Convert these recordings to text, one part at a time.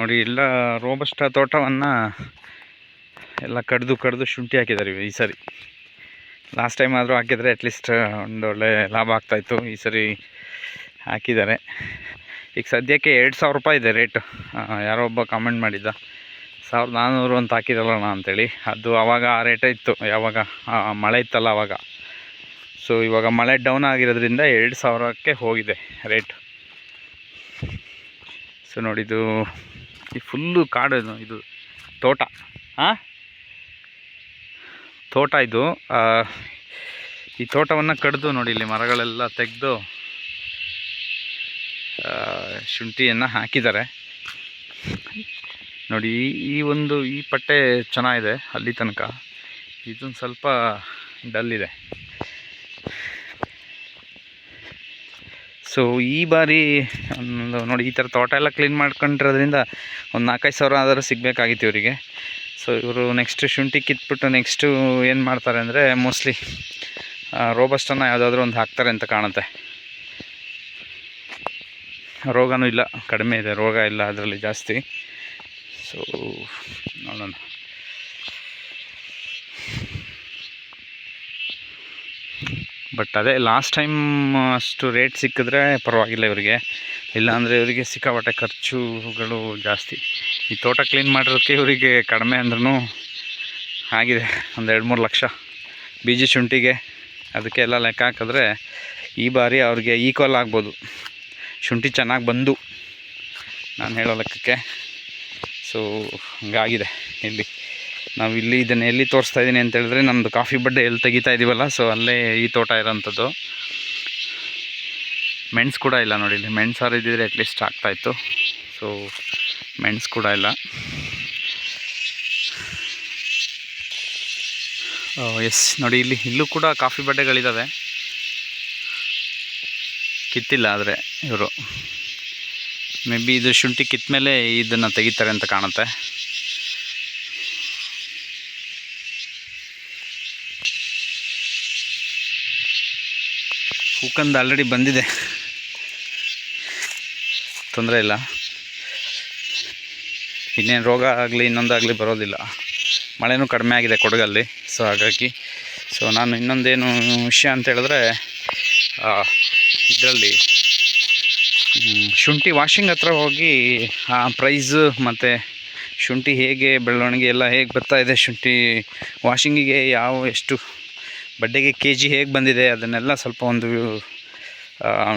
ನೋಡಿ, ಎಲ್ಲ ರೋಬಸ್ಟ ತೋಟವನ್ನು ಎಲ್ಲ ಕಡ್ದು ಕಡ್ದು ಶುಂಠಿ ಹಾಕಿದ್ದಾರೆ ಈ ಸರಿ. ಲಾಸ್ಟ್ ಟೈಮ್ ಆದರೂ ಹಾಕಿದರೆ ಅಟ್ಲೀಸ್ಟ್ ಒಂದೊಳ್ಳೆ ಲಾಭ ಆಗ್ತಾಯಿತ್ತು ಈ ಸರಿ ಹಾಕಿದ್ದಾರೆ. ಈಗ ಸದ್ಯಕ್ಕೆ ಎರಡು ಸಾವಿರ ರೂಪಾಯಿ ಇದೆ ರೇಟು ಯಾರೋ ಒಬ್ಬ ಕಾಮೆಂಟ್ ಮಾಡಿದ್ದ, ಸಾವಿರದ ನಾನ್ನೂರು ಅಂತ ಹಾಕಿರಲ್ಲ ಅಂತೇಳಿ. ಅದು ಆವಾಗ ಆ ರೇಟೇ ಇತ್ತು. ಯಾವಾಗ? ಮಳೆ ಇತ್ತಲ್ಲ ಆವಾಗ ಸೊ ಇವಾಗ ಮಳೆ ಡೌನ್ ಆಗಿರೋದ್ರಿಂದ ಎರಡು ಸಾವಿರಕ್ಕೆ ಹೋಗಿದೆ ರೇಟ್ ಸೊ ನೋಡಿದು ಈ ಫುಲ್ಲು ಕಾಡು ಇದು ತೋಟ. ಹಾಂ ತೋಟ ಇದು. ಈ ತೋಟವನ್ನು ಕಡಿದು ನೋಡಿ ಇಲ್ಲಿ ಮರಗಳೆಲ್ಲ ತೆಗೆದು ಶುಂಠಿಯನ್ನು ಹಾಕಿದ್ದಾರೆ. ನೋಡಿ, ಈ ಒಂದು ಈ ಪಟ್ಟೆ ಚೆನ್ನಾಗಿದೆ ಅಲ್ಲಿ ತನಕ. ಇದೊಂದು ಸ್ವಲ್ಪ ಡಲ್ ಇದೆ ಸೊ ಈ ಬಾರಿ, ಒಂದು ನೋಡಿ, ಈ ಥರ ತೋಟ ಎಲ್ಲ ಕ್ಲೀನ್ ಮಾಡ್ಕೊಂಡಿರೋದ್ರಿಂದ ಒಂದು ನಾಲ್ಕೈದು ಸಾವಿರ ಆದರೂ ಸಿಗಬೇಕಾಗಿತ್ತು ಇವರಿಗೆ. ಸೊ ಇವರು ನೆಕ್ಸ್ಟ್ ಶುಂಠಿ ಕಿತ್ಬಿಟ್ಟು ನೆಕ್ಸ್ಟು ಏನು ಮಾಡ್ತಾರೆ ಅಂದರೆ ಮೋಸ್ಟ್ಲಿ ರೋಬಸ್ಟನ್ನು ಯಾವುದಾದ್ರೂ ಒಂದು ಹಾಕ್ತಾರೆ ಅಂತ ಕಾಣುತ್ತೆ. ರೋಗನೂ ಇಲ್ಲ, ಕಡಿಮೆ ಇದೆ, ರೋಗ ಇಲ್ಲ ಅದರಲ್ಲಿ ಜಾಸ್ತಿ. ಸೊ ನೋಡೋಣ. ಬಟ್ ಅದೇ ಲಾಸ್ಟ್ ಟೈಮ್ ಅಷ್ಟು ರೇಟ್ ಸಿಕ್ಕಿದ್ರೆ ಪರವಾಗಿಲ್ಲ ಇವರಿಗೆ. ಇಲ್ಲಾಂದರೆ ಇವರಿಗೆ ಸಿಕ್ಕಾಪಟ್ಟೆ ಖರ್ಚುಗಳು ಜಾಸ್ತಿ. ಈ ತೋಟ ಕ್ಲೀನ್ ಮಾಡಿರೋದಕ್ಕೆ ಇವರಿಗೆ ಕಡಿಮೆ ಅಂದ್ರೂ ಆಗಿದೆ. ಒಂದು ಎರಡು ಮೂರು ಲಕ್ಷ ಬೀಜ ಶುಂಠಿಗೆ ಅದಕ್ಕೆ ಎಲ್ಲ ಲೆಕ್ಕ ಹಾಕಿದ್ರೆ ಈ ಬಾರಿ ಅವ್ರಿಗೆ ಈಕ್ವಲ್ ಆಗ್ಬೋದು. ಶುಂಠಿ ಚೆನ್ನಾಗಿ ಬಂದು ನಾನು ಹೇಳೋ ಲೆಕ್ಕಕ್ಕೆ. ಸೊ ಹಂಗಾಗಿದೆ ಇಲ್ಲಿ. ನಾವು ಇಲ್ಲಿ ಇದನ್ನು ಎಲ್ಲಿ ತೋರಿಸ್ತಾ ಇದ್ದೀನಿ ಅಂತ ಹೇಳಿದ್ರೆ ನಮ್ಮದು ಕಾಫಿ ಬಡ್ಡೆ ಎಲ್ಲಿ ತೆಗಿತಾ ಇದ್ದೀವಲ್ಲ ಸೊ ಅಲ್ಲೇ ಈ ತೋಟ ಇರೋಂಥದ್ದು. ಮೆಣ್ಸು ಕೂಡ ಇಲ್ಲ ನೋಡಿ ಇಲ್ಲಿ. ಮೆಣಸಾರು ಇದ್ದಿದ್ರೆ ಅಟ್ಲೀಸ್ಟ್ ಆಗ್ತಾಯಿತ್ತು ಸೊ ಮೆಣ್ಸು ಕೂಡ ಇಲ್ಲ. ಎಸ್ ನೋಡಿ ಇಲ್ಲಿ, ಇಲ್ಲೂ ಕೂಡ ಕಾಫಿ ಬಡ್ಡೆಗಳಿದ್ದಾವೆ ಕಿತ್ತಿಲ್ಲ ಆದರೆ ಇವರು. ಮೇ ಬಿ ಇದು ಶುಂಠಿ ಕಿತ್ತ ಮೇಲೆ ಇದನ್ನು ತೆಗಿತಾರೆ ಅಂತ ಕಾಣುತ್ತೆ. ಹೂಕಂದು ಆಲ್ರೆಡಿ ಬಂದಿದೆ. ತೊಂದರೆ ಇಲ್ಲ. ಇನ್ನೇನು ರೋಗ ಆಗಲಿ ಇನ್ನೊಂದಾಗಲಿ ಬರೋದಿಲ್ಲ. ಮಳೆನೂ ಕಡಿಮೆ ಆಗಿದೆ ಕೊಡಗಲ್ಲಿ ಸೊ ಹಾಗಾಗಿ ಸೊ ನಾನು ಇನ್ನೊಂದೇನು ವಿಷಯ ಅಂತ ಹೇಳಿದ್ರೆ ಇದರಲ್ಲಿ ಶುಂಠಿ ವಾಷಿಂಗ್ ಹತ್ರ ಹೋಗಿ, ಆ ಪ್ರೈಸು ಮತ್ತು ಶುಂಠಿ ಹೇಗೆ ಬೆಳವಣಿಗೆ ಎಲ್ಲ ಹೇಗೆ ಬರ್ತಾ ಇದೆ, ಶುಂಠಿ ವಾಷಿಂಗಿಗೆ ಯಾವ, ಎಷ್ಟು ಬಡ್ಡೆಗೆ ಕೆ ಜಿ ಹೇಗೆ ಬಂದಿದೆ ಅದನ್ನೆಲ್ಲ ಸ್ವಲ್ಪ ಒಂದು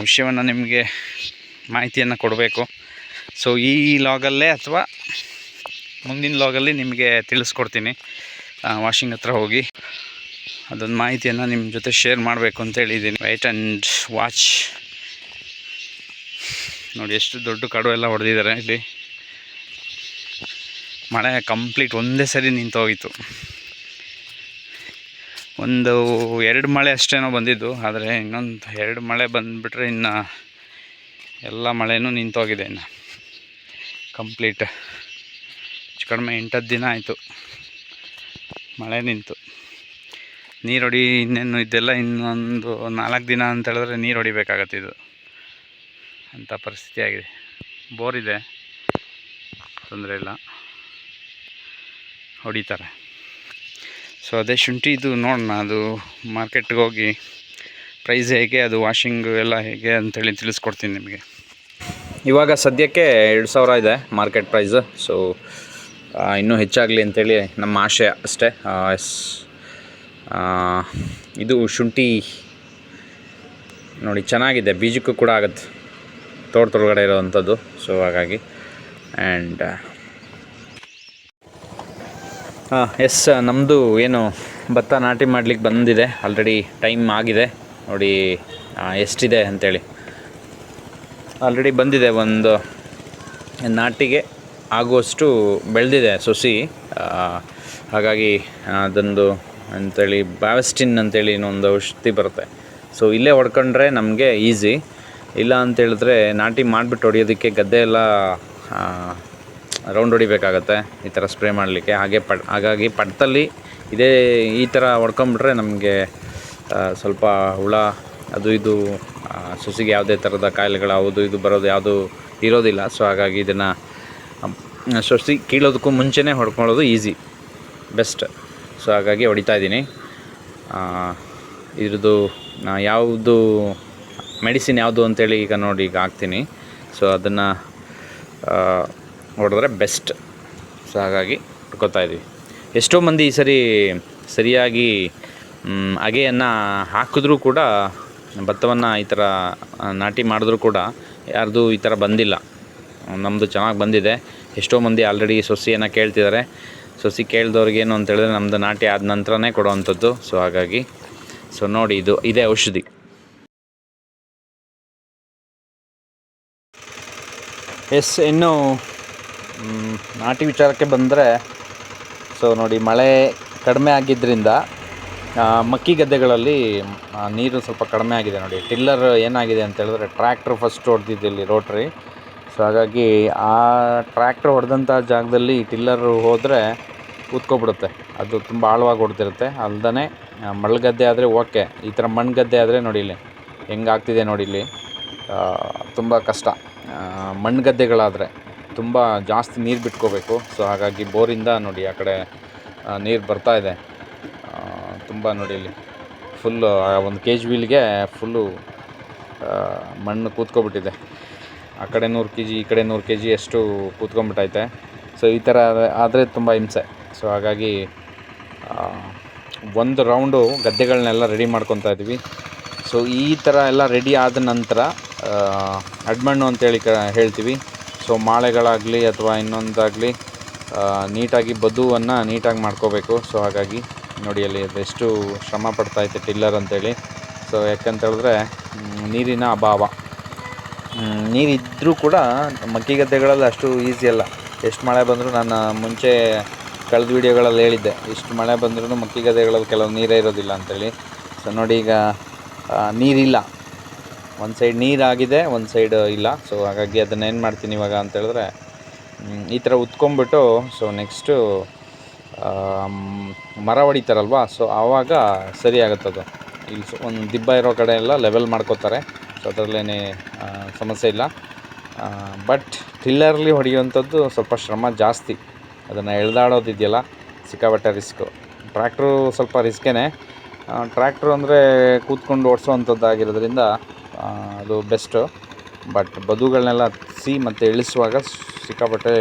ವಿಷಯವನ್ನು ನಿಮಗೆ ಮಾಹಿತಿಯನ್ನು ಕೊಡಬೇಕು. ಸೊ ಈ ಲಾಗಲ್ಲೇ ಅಥವಾ ಮುಂದಿನ ಲಾಗಲ್ಲಿ ನಿಮಗೆ ತಿಳಿಸ್ಕೊಡ್ತೀನಿ. ವಾಷಿಂಗ್ ಹತ್ರ ಹೋಗಿ. ಅದೊಂದು ಮಾಹಿತಿಯನ್ನು ನಿಮ್ಮ ಜೊತೆ ಶೇರ್ ಮಾಡಬೇಕು ಅಂತ ಹೇಳಿದ್ದೀನಿ. ವೈಟ್ ಆ್ಯಂಡ್ ವಾಚ್ ನೋಡಿ, ಎಷ್ಟು ದೊಡ್ಡ ಕಾಡು ಎಲ್ಲ ಹೊಡೆದಿದ್ದಾರೆ ಇಲ್ಲಿ. ಮಳೆ ಕಂಪ್ಲೀಟ್ ಒಂದೇ ಸರಿ ನಿಂತೋಗಿತ್ತು. ಒಂದು ಎರಡು ಮಳೆ ಅಷ್ಟೇನೋ ಬಂದಿದ್ದು, ಆದರೆ ಇನ್ನೊಂದು ಎರಡು ಮಳೆ ಬಂದುಬಿಟ್ರೆ ಇನ್ನು ಎಲ್ಲ ಮಳೆನೂ ನಿಂತೋಗಿದೆ ಇನ್ನು. ಕಂಪ್ಲೀಟ್ ಹೆಚ್ಚು ಕಡಿಮೆ ಎಂಟತ್ತು ದಿನ ಆಯಿತು. ಮಳೆ ನಿಂತು. ನೀರು ಹೊಡಿ ಇನ್ನೇನು ಇದೆಲ್ಲ ಇನ್ನೊಂದು ನಾಲ್ಕು ದಿನ ಅಂತ ಹೇಳಿದ್ರೆ ನೀರು ಹೊಡಿಬೇಕಾಗತ್ತೆ ಇದು. ಅಂಥ ಪರಿಸ್ಥಿತಿ ಆಗಿದೆ. ಬೋರ್ ತೊಂದರೆ ಇಲ್ಲ. ಹೊಡಿತಾರೆ. ಸೊ ಅದೇ ಶುಂಠಿ ಇದು ನೋಡೋಣ, ಅದು ಮಾರ್ಕೆಟ್ಗೆ ಹೋಗಿ ಪ್ರೈಸ್ ಹೇಗೆ, ಅದು ವಾಷಿಂಗು ಎಲ್ಲ ಹೇಗೆ ಅಂತೇಳಿ ತಿಳಿಸ್ಕೊಡ್ತೀನಿ ನಿಮಗೆ. ಇವಾಗ ಸದ್ಯಕ್ಕೆ ಎರಡು ಸಾವಿರ ಇದೆ ಮಾರ್ಕೆಟ್ ಪ್ರೈಸು ಸೊ ಇನ್ನೂ ಹೆಚ್ಚಾಗಲಿ ಅಂತೇಳಿ ನಮ್ಮ ಆಶಯ ಅಷ್ಟೇ. ಎಸ್ ಇದು ಶುಂಠಿ ನೋಡಿ ಚೆನ್ನಾಗಿದೆ, ಬೀಜಕ್ಕೂ ಕೂಡ ಆಗುತ್ತೆ ತೋಟದೊಳಗಡೆ ಇರೋವಂಥದ್ದು ಸೊ ಹಾಗಾಗಿ. ಆ್ಯಂಡ್ ಎಸ್ ನಮ್ಮದು ಏನು ಭತ್ತ ನಾಟಿ ಮಾಡ್ಲಿಕ್ಕೆ ಬಂದಿದೆ. ಆಲ್ರೆಡಿ ಟೈಮ್ ಆಗಿದೆ. ನೋಡಿ ಎಷ್ಟಿದೆ ಅಂಥೇಳಿ ಆಲ್ರೆಡಿ ಬಂದಿದೆ ಒಂದು ನಾಟಿಗೆ ಆಗುವಷ್ಟು ಬೆಳೆದಿದೆ ಸೊಸಿ. ಹಾಗಾಗಿ ಅದೊಂದು ಅಂಥೇಳಿ ಬ್ಯಾವೆಸ್ಟಿನ್ ಅಂತೇಳಿ ಒಂದು ಔಷಧಿ ಬರುತ್ತೆ. ಸೊ ಇಲ್ಲೇ ಹೊಡ್ಕೊಂಡ್ರೆ ನಮಗೆ ಈಸಿ ಇಲ್ಲ ಅಂತೇಳಿದ್ರೆ ನಾಟಿ ಮಾಡಿಬಿಟ್ಟು ಹೊಡೆಯೋದಕ್ಕೆ ಗದ್ದೆ ಎಲ್ಲ ರೌಂಡ್ ಹೊಡಿಬೇಕಾಗತ್ತೆ, ಈ ಥರ ಸ್ಪ್ರೇ ಮಾಡಲಿಕ್ಕೆ. ಹಾಗೆ ಪಡ್, ಹಾಗಾಗಿ ಪಡ್ತಲ್ಲಿ ಇದೇ, ಈ ಥರ ಹೊಡ್ಕೊಂಬಿಟ್ರೆ ನಮಗೆ ಸ್ವಲ್ಪ ಹುಳ, ಅದು ಇದು ಸುಸಿಗೆ ಯಾವುದೇ ಥರದ ಕಾಯಿಲೆಗಳು ಅವುದು ಇದು ಬರೋದು ಯಾವುದು ಇರೋದಿಲ್ಲ. ಸೊ, ಹಾಗಾಗಿ ಇದನ್ನು ಸೊಸಿ ಕೀಳೋದಕ್ಕೂ ಮುಂಚೆನೇ ಹೊಡ್ಕೊಳ್ಳೋದು ಈಸಿ, ಬೆಸ್ಟ್. ಸೊ, ಹಾಗಾಗಿ ಹೊಡಿತಾ ಇದ್ದೀನಿ. ಇದ್ರದ್ದು ಯಾವುದು, ಮೆಡಿಸಿನ್ ಯಾವುದು ಅಂತೇಳಿ ಈಗ ನೋಡಿ, ಈಗ ಹಾಕ್ತೀನಿ. ಸೊ, ಅದನ್ನು ಹೊಡೆದ್ರೆ ಬೆಸ್ಟ್. ಸೊ ಹಾಗಾಗಿ ಹೊಡ್ಕೊತಾ ಇದ್ದೀವಿ. ಎಷ್ಟೋ ಮಂದಿ ಈ ಸರಿ ಸರಿಯಾಗಿ ಅಗೆಯನ್ನು ಹಾಕಿದ್ರೂ ಕೂಡ, ಭತ್ತವನ್ನು ಈ ಥರ ನಾಟಿ ಮಾಡಿದ್ರೂ ಕೂಡ ಯಾರ್ದು ಈ ಥರ ಬಂದಿಲ್ಲ. ನಮ್ಮದು ಚೆನ್ನಾಗಿ ಬಂದಿದೆ. ಎಷ್ಟೋ ಮಂದಿ ಆಲ್ರೆಡಿ ಸೊಸಿಯನ್ನು ಕೇಳ್ತಿದ್ದಾರೆ. ಸೊಸಿ ಕೇಳಿದವ್ರಿಗೆ ಏನು ಅಂತ ಹೇಳಿದ್ರೆ ನಮ್ಮದು ನಾಟಿ ಆದ ನಂತರನೇ ಕೊಡೋವಂಥದ್ದು. ಸೊ ಹಾಗಾಗಿ ಸೊ ನೋಡಿ, ಇದು, ಇದೇ ಔಷಧಿ. ಎಸ್, ಇನ್ನು ನಾಟಿ ವಿಚಾರಕ್ಕೆ ಬಂದರೆ ಸೊ ನೋಡಿ, ಮಳೆ ಕಡಿಮೆ ಆಗಿದ್ದರಿಂದ ಮಕ್ಕಿ ಗದ್ದೆಗಳಲ್ಲಿ ನೀರು ಸ್ವಲ್ಪ ಕಡಿಮೆ ಆಗಿದೆ ನೋಡಿ. ಟಿಲ್ಲರ್ ಏನಾಗಿದೆ ಅಂತ ಹೇಳಿದ್ರೆ ಟ್ರ್ಯಾಕ್ಟ್ರ್ ಫಸ್ಟ್ ಹೊಡೆದಿದ್ದು ಇಲ್ಲಿ ರೋಟ್ರಿ ಸೊ ಹಾಗಾಗಿ ಆ ಟ್ರ್ಯಾಕ್ಟ್ರ್ ಹೊಡೆದಂಥ ಜಾಗದಲ್ಲಿ ಟಿಲ್ಲರ್ ಹೋದರೆ ಕೂತ್ಕೊಬಿಡುತ್ತೆ ಅದು ತುಂಬ ಆಳವಾಗಿ ಹೊಡೆದಿರುತ್ತೆ ಅಲ್ದೇ ಮಳ್ಗದ್ದೆ ಆದರೆ ಓಕೆ. ಈ ಥರ ಮಣ್ಣು ಗದ್ದೆ ಆದರೆ ನೋಡಿ ಇಲ್ಲಿ ಹೆಂಗಾಗ್ತಿದೆ ನೋಡಿ ಇಲ್ಲಿ. ತುಂಬ ಕಷ್ಟ. ಮಣ್ಣು ಗದ್ದೆಗಳಾದರೆ. ತುಂಬ ಜಾಸ್ತಿ ನೀರು ಬಿಟ್ಕೋಬೇಕು. ಸೊ ಹಾಗಾಗಿ ಬೋರಿಂದ ನೋಡಿ ಆ ಕಡೆ ನೀರು ಬರ್ತಾ ಇದೆ. ತುಂಬ ನೋಡಿ ಇಲ್ಲಿ ಫುಲ್ಲು ಒಂದು ಕೆ ಜಿ ವೀಲ್ಗೆ ಫುಲ್ಲು ಮಣ್ಣು ಕೂತ್ಕೊಬಿಟ್ಟಿದೆ. ಆ ಕಡೆ ನೂರು ಕೆ ಜಿ ಈ ಕಡೆ ನೂರು ಕೆ ಜಿ ಅಷ್ಟು ಕೂತ್ಕೊಂಡ್ಬಿಟ್ಟೈತೆ ಸೊ ಈ ಥರ ಆದರೆ ತುಂಬ ಹಿಂಸೆ. ಸೊ ಹಾಗಾಗಿ ಒಂದು ರೌಂಡು ಗದ್ದೆಗಳನ್ನೆಲ್ಲ ರೆಡಿ ಮಾಡ್ಕೊತಾ ಇದ್ವಿ. ಸೊ ಈ ಥರ ಎಲ್ಲ ರೆಡಿ ಆದ ನಂತರ ಅಡ್ಮಣ್ಣು ಅಂತೇಳಿ ಕ, ಹೇಳ್ತೀವಿ. ಸೊ ಮಾಳೆಗಳಾಗಲಿ ಅಥವಾ ಇನ್ನೊಂದಾಗಲಿ ನೀಟಾಗಿ ಬದುವನ್ನು ನೀಟಾಗಿ ಮಾಡ್ಕೋಬೇಕು. ಸೊ ಹಾಗಾಗಿ ನೋಡಿ ಅಲ್ಲಿ ಅದೆಷ್ಟು ಶ್ರಮ ಪಡ್ತಾಯಿದೆ ಟಿಲ್ಲರ್ ಅಂತೇಳಿ. ಸೊ ಯಾಕಂತೇಳಿದ್ರೆ ನೀರಿನ ಅಭಾವ. ನೀರಿದ್ದರೂ ಕೂಡ ಮಕ್ಕಿ ಗದ್ದೆಗಳಲ್ಲಿ ಅಷ್ಟು ಈಸಿ ಅಲ್ಲ. ಎಷ್ಟು ಮಳೆ ಬಂದರೂ ನಾನು ಮುಂಚೆ ಕಳೆದ ವೀಡಿಯೋಗಳಲ್ಲಿ ಹೇಳಿದ್ದೆ, ಇಷ್ಟು ಮಳೆ ಬಂದ್ರೂ ಮಕ್ಕಿ ಗದ್ದೆಗಳಲ್ಲಿ ಕೆಲವು ನೀರೇ ಇರೋದಿಲ್ಲ ಅಂತೇಳಿ. ಸೊ ನೋಡಿ ಈಗ ನೀರಿಲ್ಲ. ಒಂದು ಸೈಡ್ ನೀರಾಗಿದೆ, ಒಂದು ಸೈಡ್ ಇಲ್ಲ. ಸೊ ಹಾಗಾಗಿ ಅದನ್ನು ಏನು ಮಾಡ್ತೀನಿ ಇವಾಗ ಅಂತ ಹೇಳಿದ್ರೆ ಈ ಥರ ಉತ್ಕೊಂಡ್ಬಿಟ್ಟು ಸೊ ನೆಕ್ಸ್ಟು ಮರ ಹೊಡಿತಾರಲ್ವ ಸೊ ಆವಾಗ ಸರಿ ಆಗುತ್ತದು ಇಲ್ಲಿ ಒಂದು ದಿಬ್ಬ ಇರೋ ಕಡೆ ಎಲ್ಲ ಲೆವೆಲ್ ಮಾಡ್ಕೋತಾರೆ. ಸೊ ಅದರಲ್ಲೇನೇ ಸಮಸ್ಯೆ ಇಲ್ಲ. ಬಟ್ ಟಿಲ್ಲರ್ಲಿ ಹೊಡೆಯುವಂಥದ್ದು ಸ್ವಲ್ಪ ಶ್ರಮ ಜಾಸ್ತಿ. ಅದನ್ನು ಎಳ್ದಾಡೋದಿದೆಯಲ್ಲ ಸಿಕ್ಕಾಬಟ್ಟೆ ರಿಸ್ಕು ಟ್ರ್ಯಾಕ್ಟ್ರು ಸ್ವಲ್ಪ ರಿಸ್ಕೇ ಟ್ರ್ಯಾಕ್ಟ್ರು ಅಂದರೆ ಕೂತ್ಕೊಂಡು ಓಡಿಸೋವಂಥದ್ದಾಗಿರೋದ್ರಿಂದ ಅದು ಬೆಸ್ಟು. ಬಟ್ ಬದುಗಳನ್ನೆಲ್ಲ ಹತ್ಸಿ ಮತ್ತು ಇಳಿಸುವಾಗ ಸಿಕ್ಕಾಪಟ್ಟೆ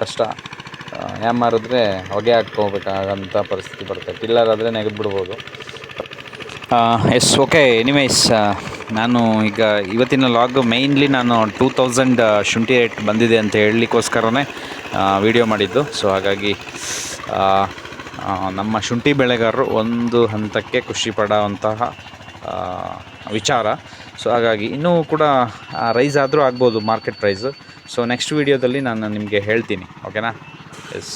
ಕಷ್ಟ. ಯಾಮಾರಿದ್ರೆ ಹೊಗೆ ಹಾಕ್ಕೋಬೇಕಾಗಂಥ ಪರಿಸ್ಥಿತಿ ಬರುತ್ತೆ. ಟಿಲ್ಲರ್ ಆದರೆ ಎಸ್ ಓಕೆ ಎನಿವೇಸ್ ನಾನು ಈಗ ಇವತ್ತಿನ ಲಾಗ್ ಮೈನ್ಲಿ ನಾನು ಟೂ ತೌಸಂಡ್ ಶುಂಠಿ ರೇಟ್ ಬಂದಿದೆ ಅಂತ ಹೇಳಲಿಕ್ಕೋಸ್ಕರನೇ ವಿಡಿಯೋ ಮಾಡಿದ್ದು. ಸೊ ಹಾಗಾಗಿ ನಮ್ಮ ಶುಂಠಿ ಬೆಳೆಗಾರರು ಒಂದು ಹಂತಕ್ಕೆ ಖುಷಿ ಪಡೋವಂತಹ ವಿಚಾರ. ಸೊ ಹಾಗಾಗಿ ಇನ್ನೂ ಕೂಡ ರೈಸ್ ಆದರೂ ಆಗ್ಬೋದು ಮಾರ್ಕೆಟ್ ಪ್ರೈಸು ಸೊ ನೆಕ್ಸ್ಟ್ ವೀಡಿಯೋದಲ್ಲಿ ನಾನು ನಿಮಗೆ ಹೇಳ್ತೀನಿ. ಓಕೆನಾ ಎಸ್